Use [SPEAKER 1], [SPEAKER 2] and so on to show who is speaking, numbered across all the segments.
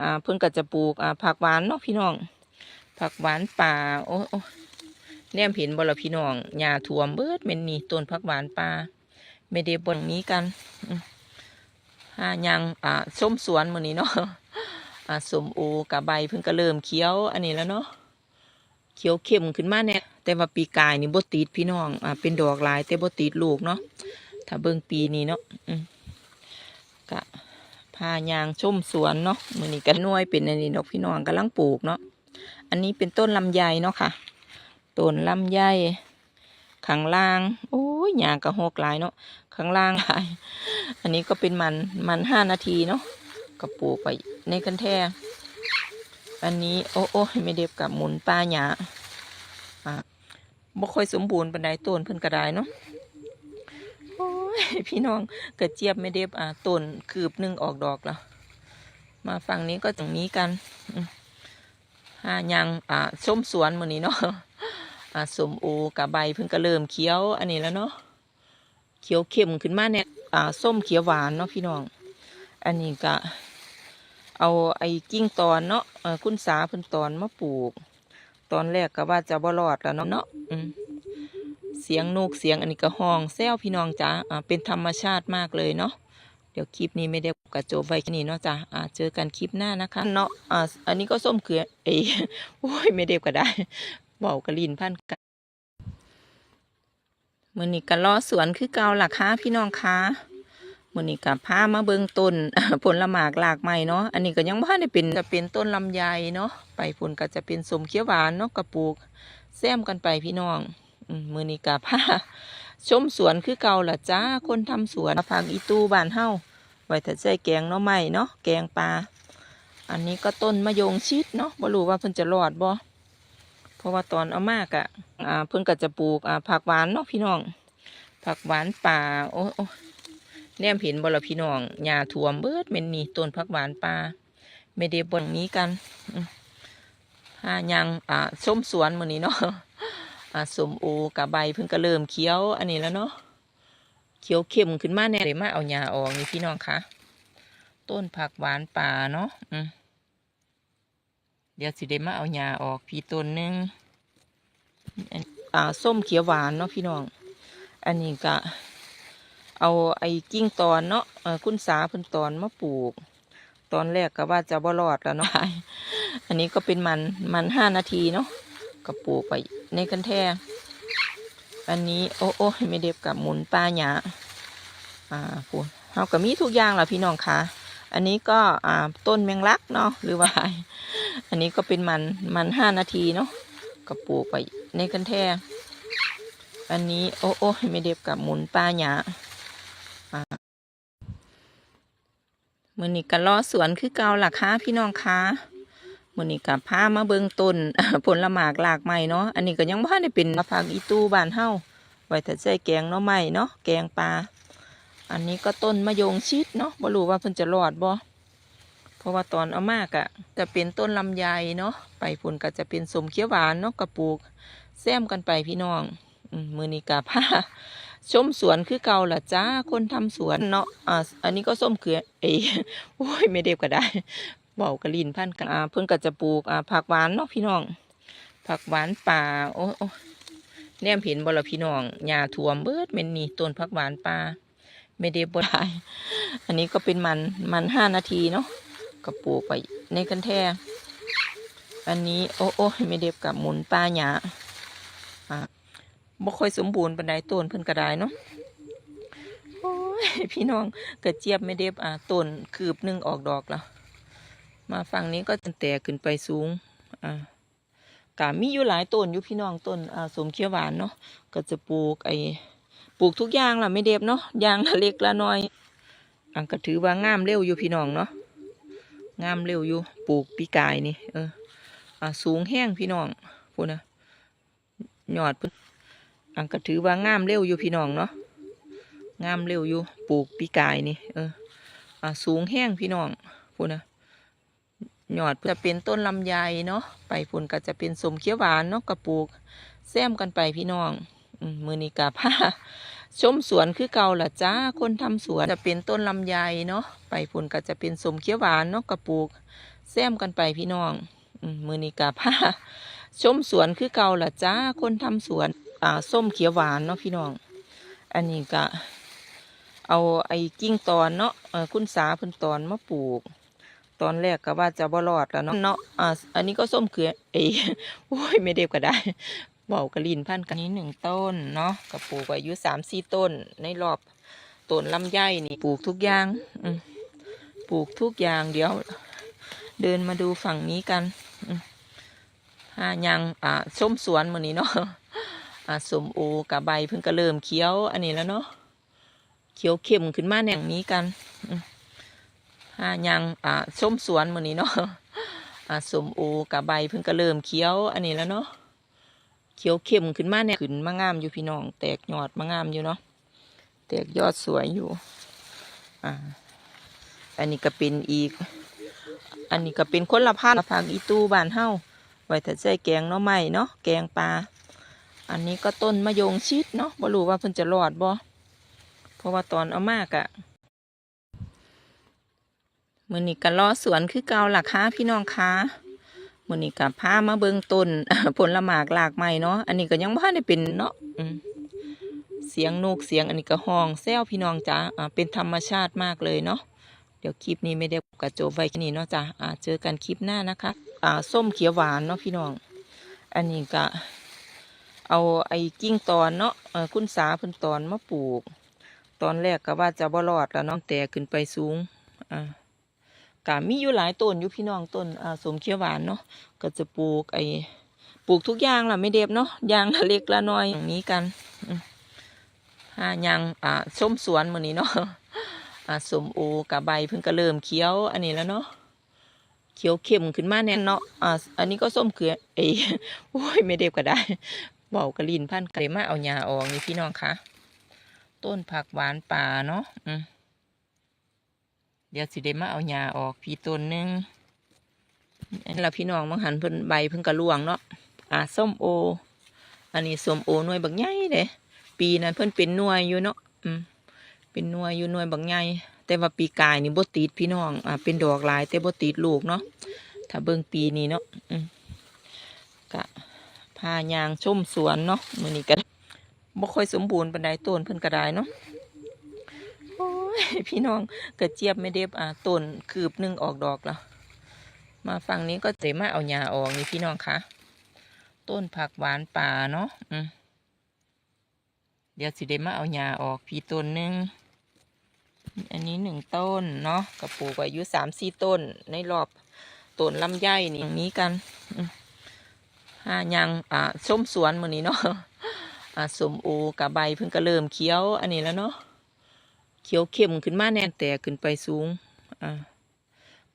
[SPEAKER 1] อ่าเพิ่นก็จะปลูกอ่าผักหวานเนาะพี่น้อง ผักหวานป่าโอ้โอ้แนมเห็นบ่ละพี่น้องหญ้าท่วมเบิดแม่นนี่ต้นผักหวานป่าไม่ได้บนนี้กันอืมหายังอ่าส้มสวนมื้อนี้เนาะอ่าสมโอกับใบเพิ่นก็เริ่มเขียว อันนี้แล้วเนาะเขียวเข้มขึ้นมาเนี่ยแต่ว่าปีกายนี่บ่ติดพี่น้องอ่าเป็นดอกหลายแต่บ่ติดลูกเนาะถ้าเบิ่งปีนี้เนาะอืมก็ พายางชุ่มสวนเนาะมือนี้กันน่วยเป็นอันนี้ดอกพี่น้องกำลังปลูกเนาะอันนี้เป็นต้นลำไยเนาะค่ะต้นลำไยข้างล่างโอ้ยหยางกระหกหลายเนาะข้างล่างหลายอันนี้ก็เป็นมันมันห้านาทีเนาะก็ปลูกไปในกันแท่อันนี้โอ้โอ้ไม่เด็บกับหมุนป้าหยาอะบ่ค่อยสมบูรณ์ปานใดต้นเพิ่นกระไดเนาะ พี่น้องกระเจี๊ยบไม่เด็บอ่าต้นคืบหนึ่งออกดอกแล้ว มาฝั่งนี้ก็ตรงนี้กันอืมหายังอ่าส้มสวนมือนี้เนาะอ่าสมโอกับใบเพิ่งก็เริ่มเขียว อันนี้แล้วเนาะเขียวเข้มขึ้นมาเนี่ยอ่าส้มเขียวหวานเนาะพี่น้อง อันนี้ก็เอาไอ้กิ้งตอนเนาะคุณสาเพิ่นตอนมาปลูก ตอนแรกก็ว่าจะบ่รอดแล้วเนาะเนาะอืม สียงนกเสียงอันนี้ก็ห้องแซวพี่น้องจ้าอ่าเป็นธรรมชาติมากเลยเนาะเดี๋ยวคลิปนี้ไม่ได้กระโจบไว้แค่นี้เนาะจ้าอ่าเจอกันคลิปหน้านะคะเนาะอ่าอันนี้ก็ส้มเขือเอยโอ้ยไม่ได้ก็ได้เบากระลินพันกันมือนี้ก็ล้อสวนคือเก่าล่ะคะพี่น้องคะมือนี้กับพามาเบิงต้นผลละหมากหลากใหม่เนาะอันนี้ก็ยังบ่ได้เป็นจะเป็นต้นลำไยเนาะไปผลก็จะเป็นสมเขียวหวานเนาะกระปลูกแซมกันไปพี่น้อง มือนี้กาผ้าชมสวนคือเก่าละจ้า คนทำสวนมาฟังอีตู้บานเฮาไว้ถ้าใส่แกงหน้อไม้เนาะแกงปลา อันนี้ก็ต้นมะยงชิดเนาะบ่รู้ว่าเพิ่นจะรอดบ่เพราะว่าตอนเอามากอะอ่าเพิ่นก็จะปลูกอ่าผักหวานเนาะพี่น้อง ผักหวานป่าโอ้โอ้แนมเห็นบ่ละพี่น้องหญ้าท่วมเบิดแม่นนี่ต้นผักหวานป่าไม่ได้บนนี้กันอืมหายังอ่าชมสวนมื้อนี้เนาะ อ่าสมโอกับใบเพิ่งก็เริ่มเขียวอันนี้แล้วเนาะเขียวเข้มขึ้นมาแน่เลยมาเอาหญ้าออกนี่พี่น้องคะต้นผักหวานป่าเนาะอืมเดี๋ยวสิได้มาเอาหญ้าออกพี่ต้นหนึงอันอ่าส้มเขียวหวานเนาะพี่น้อง อันนี้ก็เอาไอ้กิ้งตอนเนาะคุณสาเพิ่นตอนมาปลูก ตอนแรกก็ว่าจะบ่รอดแล้วเนาะอันนี้ก็เป็นมันมันห้านาทีเนาะก็ปลูกไป ในกันแท่อันนี้โอ้โอ้ไม่เด็บกับหมุนปลาหยาอ่าพูนเฮาก็มีทุกอย่างล่ะพี่น้องคะอันนี้ก็อ่าต้นแมงลักเนาะหรือว่า อันนี้ก็เป็นมันมันห้านาทีเนาะก็ปลูกไปในกันแท่อันนี้โอ้โอ้ไม่เด็บกับหมุนปลาหยาอ่ามือนี้ก็ล้อสวนคือเก่าล่ะคะพี่น้องคะ มื้อนี้กับพามาเบิ่งต้นผลละหมากหลากใหม่เนาะอันนี้ก็ยังบ่ทันได้เป็นมะพร้าวอีตู้บ้านเฮาไว้ถ้าใส่แกงหน่อไม้เนาะแกงปลาอันนี้ก็ต้นมะยงชิดเนาะบ่รู้ว่าเพิ่นจะรอดบ่เพราะว่าตอนเอามากอะจะเป็นต้นลำไยเนาะไปพุ่นก็จะเป็นสมเขียวหวานเนาะกระปลูกแซมกันไปพี่น้องมือนี้ก็พาชมสวนคือเก่าล่ะจ้าคนทำสวนเนาะอ่าอันนี้ก็ส้มเขือเอยโอ้ยไม่เด็บก็ได้ เบากระลินพันกันอ่าเพิ่นก็จะปลูกอ่าผักหวานเนาะพี่น้อง ผักหวานป่าโอ้โอ้แนมเห็นบ่ละพี่น้องหญ้าท่วมเบิดแม่นนี่ต้นผักหวานป่าไม่ได้บ่ได้อันนี้ก็เป็นมันมันห้านาทีเนาะก็ปลูกไปในกันแท่อันนี้โอ้โอ้ไม่เด็บกับหมุนปลาหยาอ่าบ่ค่อยสมบูรณ์ปานใดต้นเพิ่นก็ได้เนาะโอ้ยพี่น้องกระเจี๊ยบไม่เด็บอ่าต้นคืบหนึงออกดอกแล้ว มาฝั่งนี้ก็จะแตกขึ้นไปสูง อ่ากามีอยู่หลายต้นอยู่พี่น้องต้นอ่าสมเขียวหวานเนาะ ก็จะปลูกไอ้ปลูกทุกอย่างล่ะไม่เด็บเนาะยางละเล็กละน้อย อันก็ถือว่างามเร็วอยู่พี่น้องเนาะ งามเร็วอยู่ ปลูกปีกายนี่ เออ อ่าสูงแห้งพี่น้องพูนะหยอดพุ่นอันก็ถือว่างามเร็วอยู่พี่น้องเนาะ งามเร็วอยู่ ปลูกปีกายนี่ เออ อ่าสูงแห้งพี่น้องพูนะ หยอดจะเป็นต้นลำไยเนาะไปผลก็จะเป็นสมเขียวหวานเนาะกระปูกแซมกันไปพี่น้องมือนี้กาผ้าชมสวนคือเก่าล่ะจ้าคนทำสวนจะเป็นต้นลำไยเนาะไปผลก็จะเป็นสมเขียวหวานเนาะกระปูกแซแซมกันไปพี่น้องมือนี้กะพาชมสวนคือเก่าล่ะจ้าคนทำสวนอ่าส้มเขียวหวานเนาะพี่น้อง อันนี้ก็เอาไอ้กิ่งตอนเนาะคุณสาเพิ่นตอนมาปลูก ตอนแรกก็ว่าจะบ่รอดแล้วเนาะเนาะอ่าอันนี้ก็ส้มเขือเอยโอ้ยไม่เด็บก็ได้เบากระลินพันกันนี้หนึ่งต้นเนาะก็ปลูกอายุสามสี่ต้น ในรอบต้นลำไยนี่ปลูกทุกอย่างอืมปลูกทุกอย่างเดี๋ยว เดินมาดูฝั่งนี้กันอืมหายังอ่าส้มสวนมือนี้เนาะอ่าสมโอกับใบเพิ่งก็เริ่มเขียว อันนี้แล้วเนาะเขียวเข้มขึ้นมาแนวนี้กันอืม หายังอ่าส้มสวนมือนี้เนาะอ่าสมโอกับใบเพิ่งก็เริ่มเขียว อันนี้แล้วเนาะเขียวเข้มขึ้นมาเนี่ยขึ้นมางามอยู่พี่น้อง แตกยอดมางามอยู่เนาะแตกยอดสวยอยู่อ่าอันนี้ก็เป็นอีก อันนี้ก็เป็นคนละพันธุ์ผักอีตู้บานเฮาไว้ถ้าใส่แกงหน่อไม้เนาะแกงปลาอันนี้ก็ต้นมะยงชิดเนาะบ่รู้ว่าเพิ่นจะรอดบ่เพราะว่าตอนเอามากอะ มือนี้ก็รอสวนคือเก่าล่ะค่ะพี่น้องคะมือนี้ก็พามาเบิงต้นผลละหมากหลากไม้เนาะอันนี้ก็ยังบ่ทันได้เป็นเนาะอืเสียงนกเสียงอันนี้ก็ห้องแซวพี่น้องจ้าเป็นธรรมชาติมากเลยเนาะเดี๋ยวคลิปนี้ไม่ได้กระโจบไว้แค่นี้เนาะจ้าเจอกันคลิปหน้านะคะอ่าส้มเขียวหวานเนาะพี่น้อง อันนี้ก็เอาไอ้กิ่งตอนเนาะคุณสาเพิ่นตอนมาปลูก ตอนแรกก็ว่าจะบ่รอดแล้วเนาะแต่ขึ้นไปสูงอ่า กะมีอยู่หลายต้นอยู่พี่น้องต้นอ่าสมเขียวหวานเนาะก็จะปลูกไอ้ปลูกทุกอย่างล่ะไม่เด็บเนาะยางละเล็กละน้อยอย่างนี้กันอืมหายางอ่าส้มสวนมื้อนี้เนาะอ่าสมโอกับใบเพิ่งก็เริ่มเขียวอันนี้แล้วเนาะเขียวเข้มขึ้นมาแน่นเนาะอ่าอันนี้ก็ส้มเขือเอยโอ้ยไม่เด็บก็ได้เบากระลินพันธุ์ก็เลมาเอาหญ้าออกนี่พี่น้องคะต้นผักหวานป่าเนาะอืม เดี๋ยวสิได้มาเอาหญ้าออกพี่ต้นหนึงอันนี้ละพี่น้องมังหันเพิ่นใบเพิ่งกระลวงเนาะอ่าส้มโอ อันนี้ส้มโอหน่วยบักใหญ่เด้ปีนั้นเพิ่นเป็นหน่วยอยู่เนาะอืมเป็นหน่วยอยู่หน่วยบักใหญ่แต่ว่าปีกายนี่บ่ติดพี่น้องอ่าเป็นดอกหลายแต่บ่ติดลูกเนาะถ้าเบิ่งปีนี้เนาะอืมกะพายางชมสวนเนาะมื้อนี้ก็บ่ค่อยสมบูรณ์ปานใดต้นเพิ่นก็ได้เนาะ พี่น้องกระเจี๊ยบไม่เด็บอ่าต้นคืบหนึงออกดอกแล้ว มาฝั่งนี้ก็เตมาเอาหญ้าออกนี่พี่น้องคะต้นผักหวานป่าเนาะอืมเดี๋ยวสิได้มาเอาหญ้าออกพี่ต้นหนึงอันนี้หนึ่งต้นเนาะกระปูกอายุสามสี่ต้น ในรอบต้นลำไยนี่อย่างนี้กันอืมหายังอ่าส้มสวนมื้อนี้เนาะอ่าสมโอกับใบเพิ่งก็เริ่มเขียวอันนี้แล้วเนาะ ขียวเข้มขึ้นมาแน่นแต่ขึ้นไปสูง อ่า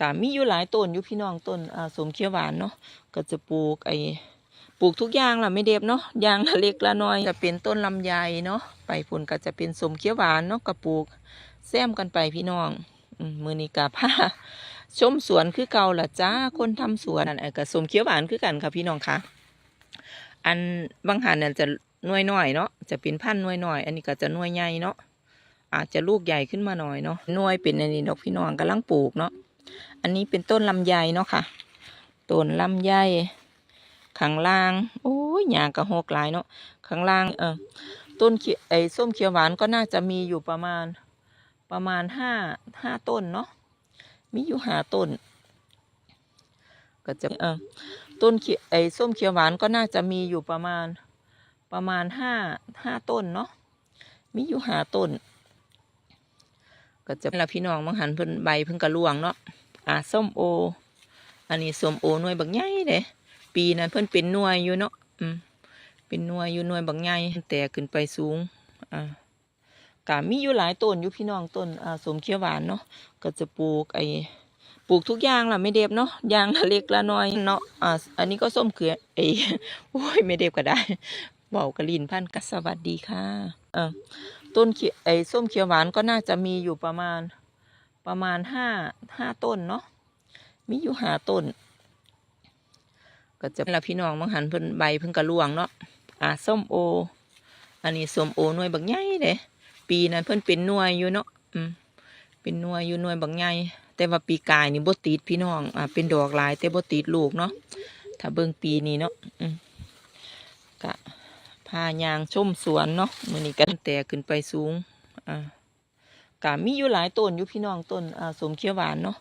[SPEAKER 1] กะมีอยู่หลายต้นอยู่พี่น้องต้นอ่าสมเขียวหวานเนาะก็จะปลูกไอ้ปลูกทุกอย่างล่ะไม่เด็บเนาะอย่างละเล็กละน้อยจะเป็นต้นลำไยเนาะไปพุ่นก็จะเป็นสมเขียวหวานเนาะก็ปลูกแซมกันไปพี่น้องมือนี้กะพาชมสวนคือเก่าล่ะจ้าคนทำสวนนั่นเออก็สมเขียวหวานคือกันค่ะพี่น้องคะอันบางหันนี่ยจะหน่วยน้อยเนาะจะเป็นพันธุ์หน่วยน้อย อันนี้ก็จะน่วยใหญ่เนาะ อาจจะลูกใหญ่ขึ้นมาหน่อยเนาะนวยเป็นอันนี้ดอกพี่น้องกำลังปลูกเนาะอันนี้เป็นต้นลำไยเนาะค่ะต้นลำไยข้างล่างโอ้ยหญ้ากระหกหลายเนาะข้างล่างเออต้นเขียไอ้ส้มเขียวหวานก็น่าจะมีอยู่ประมาณประมาณห้าห้าต้นเนาะมีอยู่หาต้น ก็จะเออต้นเขียไอ้ส้มเขียวหวานก็น่าจะมีอยู่ประมาณประมาณห้าห้าต้นเนาะมีอยู่หาต้น ก็จะละพี่น้องมังหันเพิ่นใบเพิ่นกระลวงเนาะอ่าส้มโอ อันนี้ส้มโอหน่วยบักใหญ่เด้ปีนั้นเพิ่นเป็นหน่วยอยู่เนาะอืมเป็นหน่วยอยู่หน่วยบักใหญ่แต่ขึ้นไปสูงอ่ากะมีอยู่หลายต้นอยู่พี่น้องต้นอ่าสมเขียวหวานเนาะก็จะปลูกไอ้ปลูกทุกอย่างล่ะไม่เด็บเนาะยางละเล็กละน้อยเนาะอ่าอันนี้ก็ส้มเขือเอยโอ้ยไม่เด็บก็ได้เบากระลินพันก็สวัสดีค่ะเออ ต้นเขียไอ้ส้มเขียวหวานก็น่าจะมีอยู่ประมาณประมาณห้าห้าต้นเนาะมีอยู่ห้าต้น ก็จะละพี่น้องมังหันเพิ่นใบเพิ่นกระลวงเนาะอ่าส้มโอ อันนี้ส้มโอหน่วยบักใหญ่เด้ปีนั้นเพิ่นเป็นหน่วยอยู่เนาะอืมเป็นหน่วยอยู่หน่วยบางใหญ่แต่ว่าปีกายนี่บ่ติดพี่น้องอ่าเป็นดอกลายแต่บ่ติดลูกเนาะถ้าเบิ่งปีนี้เนาะอืมกะ พายางชมสวนเนาะมือนี้ก็แต่ขึ้นไปสูง อ่ากามีอยู่หลายต้นอยู่พี่น้องต้นอ่าสมเขียวหวานเนาะ